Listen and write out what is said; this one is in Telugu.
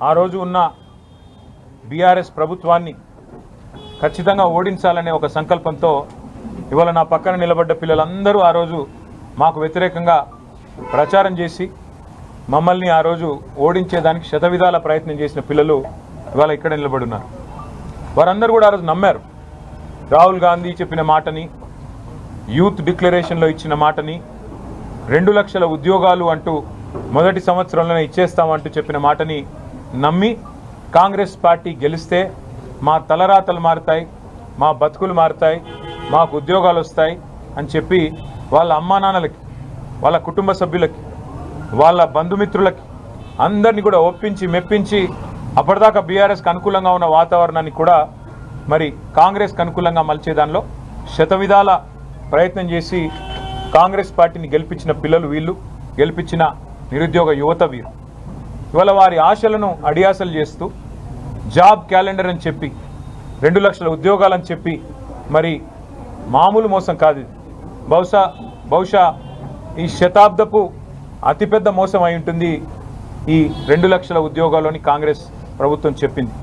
ఆ రోజు ఉన్న బీఆర్ఎస్ ప్రభుత్వాన్ని ఖచ్చితంగా ఓడించాలనే ఒక సంకల్పంతో ఇవాళ నా పక్కన నిలబడ్డ పిల్లలందరూ ఆ రోజు మాకు వ్యతిరేకంగా ప్రచారం చేసి మమ్మల్ని ఆ రోజు ఓడించేదానికి శతవిధాల ప్రయత్నం చేసిన పిల్లలు ఇవాళ ఇక్కడ నిలబడున్నారు. వారందరూ కూడా ఆ రోజు నమ్మారు. రాహుల్ గాంధీ చెప్పిన మాటని యూత్ డిక్లరేషన్లో ఇచ్చిన మాటని రెండు లక్షల ఉద్యోగాలు అంటూ మొదటి సంవత్సరంలోనే ఇచ్చేస్తామంటూ చెప్పిన మాటని నమ్మి కాంగ్రెస్ పార్టీ గెలిస్తే మా తలరాతలు మారుతాయి మా బతుకులు మారుతాయి మాకు ఉద్యోగాలు వస్తాయి అని చెప్పి వాళ్ళ అమ్మా నాన్నలకి వాళ్ళ కుటుంబ సభ్యులకి వాళ్ళ బంధుమిత్రులకి అందరినీ కూడా ఒప్పించి మెప్పించి అప్పటిదాకా బీఆర్ఎస్కి అనుకూలంగా ఉన్న వాతావరణాన్ని కూడా మరి కాంగ్రెస్కి అనుకూలంగా మలిచే దానిలో శతవిధాల ప్రయత్నం చేసి కాంగ్రెస్ పార్టీని గెలిపించిన పిల్లలు వీళ్ళు గెలిపించిన నిరుద్యోగ యువత వీరు. ఇవాళ వారి ఆశలను అడియాసలు చేస్తూ జాబ్ క్యాలెండర్ అని చెప్పి రెండు లక్షల ఉద్యోగాలని చెప్పి మరి మామూలు మోసం కాదు ఇది. బహుశా బహుశా ఈ శతాబ్దపు అతిపెద్ద మోసం అయి ఉంటుంది ఈ రెండు లక్షల ఉద్యోగాలని కాంగ్రెస్ ప్రభుత్వం చెప్పింది.